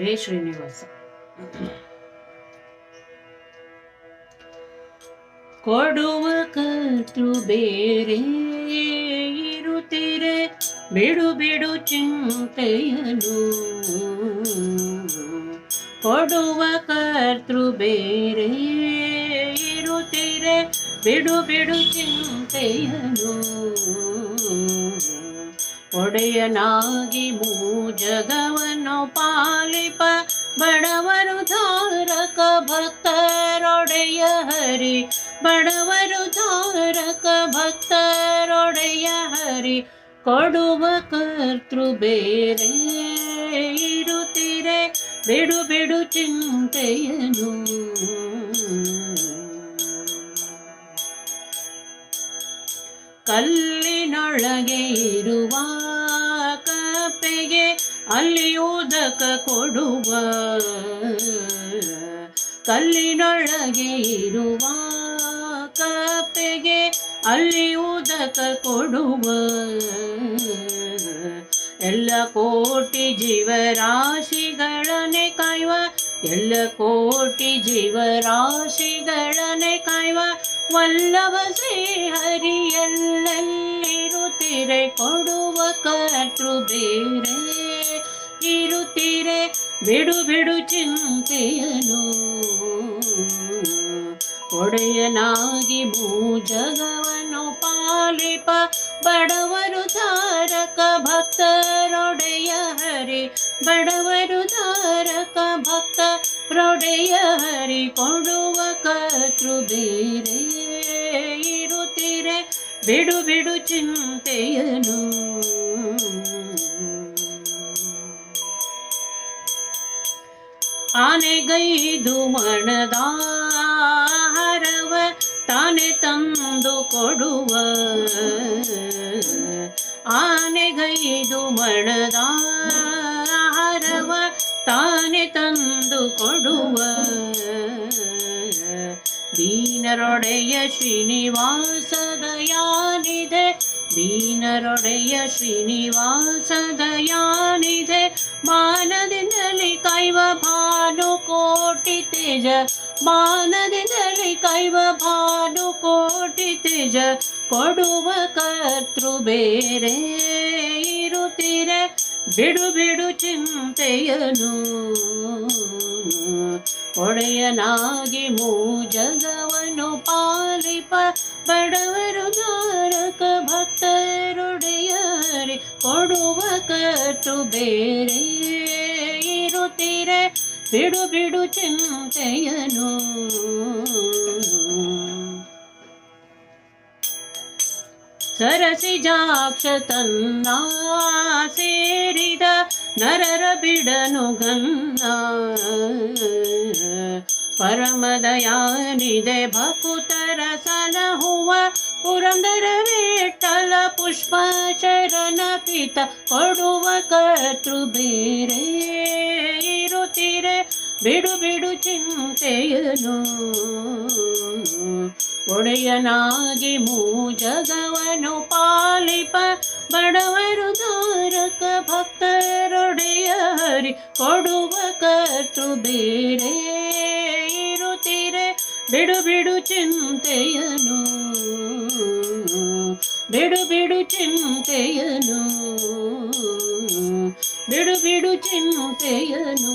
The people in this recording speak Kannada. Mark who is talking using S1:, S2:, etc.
S1: ರೇ ಶ್ರೀನಿವಾಸ ಕೊಡುವ ಕರ್ತೃ ಬೇರೆ ಇರುತ್ತೀರೆ ಬಿಡು ಬಿಡು ಚಿಂತೆಯನು. ಕೊಡುವ ಕರ್ತೃ ಬೇರೆ ಇರುತ್ತೀರೆ ಬಿಡು ಬಿಡು ಚಿಂತೆಯನು. ಒಡೆಯನಾಗಿ ಜಗವನ್ನು ಪಾಲಿಪ, ಬಡವರು ಧಾರಕ ಭಕ್ತರೊಡೆಯ ಹರಿ, ಬಡವರು ಧಾರಕ ಭಕ್ತರೊಡೆಯ ಹರಿ, ಕೊಡುವ ಕರ್ತೃ ಬೇರೆ ಇರುತ್ತೀರೆ. ಬಿಡು ಬಿಡು ಚಿಂತೆಯನು ಕಪ್ಪೆಗೆ ಅಲ್ಲಿ ಉದಕ ಕೊಡುವ. ಕಲ್ಲಿನೊಳಗೆ ಇರುವ ಕಪ್ಪೆಗೆ ಅಲ್ಲಿ ಉದಕ ಕೊಡುವ. ಎಲ್ಲ ಕೋಟಿ ಜೀವರಾಶಿಗಳನೆ ಕಾಯುವ, ಎಲ್ಲ ಕೋಟಿ ಜೀವರಾಶಿಗಳನೆ ಕಾಯುವ ವಲ್ಲಭ ಶ್ರೀ ಹರಿ ಎಲ್ಲೆಲ್ಲಿರುತ್ತೀರೆ ಕೊಡುವ ಕರ್ತೃ ಬೇರೆ. ಇರುತ್ತೀರೆ. ಬಿಡು ಬಿಡು ಚಿಂತೆಯನು ಒಡೆಯನಾಗಿ ಭೂಜಗವನ್ನು ಪಾಲಿಪ. ಬಡವರು ಧಾರಕ ಭಕ್ತರೊಡೆಯ ಹರಿ. ಬಡವರು ತಾರಕ ಭಕ್ತ ರೊಡೆಯ ಹರಿ. ಕೊಡುವ ಕರ್ತೃ ಬೇರೆ ಇರುತ್ತೀರೆ. ಬಿಡು ಬಿಡು ಚಿಂತೆಯನು ಆನೆಗೈದು ಮಣದ ಹರವ ತಾನೆ ತಂದು ಕೊಡುವ. ಆನೆಗೈದು ಮಣದ ಹರವ ತಾನೆ ತಂದು ಕೊಡುವ. ದೀನರೊಡೆಯ ಶ್ರೀನಿವಾಸ ದಯಾನಿದೆ ದೀನರೊಡೆಯ ಶ್ರೀನಿವಾಸ ದಯಾನಿದೆ ಮಾನದಿಂದಲೇ ಕೈವ ತೇಜ ಮಾನದಿಂದಲೇ ಕೈವ ಭಾನು ಕೋಟಿ ತೇಜ, ಕೊಡುವ ಕರ್ತೃ ಬೇರೆ ಇರುತ್ತೀರೆ. ಬಿಡು ಬಿಡು ಚಿಂತೆಯನು, ಒಡೆಯನಾಗಿ ಮೂಜಗವನು ಪಾಲಿಪ, ಬಡವರು ನಾರಕ ಭಕ್ತರುಡೆಯರಿ, ಕೊಡುವ ಕರ್ತೃ ಬೇರೆ ಬಿಡು ಬಿಡು ಚಿಂತೆಯನು. ಸರಸಿಜಾಕ್ಷ ತನ್ನ ಸೇರಿದ ನರರ ಬಿಡನು ಗನ್ನ. ಪರಮದಯಾನಿದೆ ಭಕುತರ ಸಲಹುವ ಪುರಂದರ ವಿಠಲ ಪುಷ್ಪ ಶರಣ ಪಿತ ಕೊಡುವ ಕರ್ತೃ ಬೇರೆ. ಬಿಡು ಬಿಡು ಚಿಂತೆಯನು. ಒಡೆಯನಾಗಿ ಜಗವನು ಪಾಲಿಪ. ಬಡವರು ದಾರಕ ಭಕ್ತರೊಡೆಯ ಹರಿ. ಕೊಡುವ ಕರ್ತೃ ಬೇರೆ ಇರುತ್ತೀರೆ. ಬಿಡು ಬಿಡು ಚಿಂತೆಯನು. ಬಿಡು ಬಿಡು ಚಿಂತೆಯನು. ಬಿಡು ಬಿಡು ಚಿಂತೆಯನು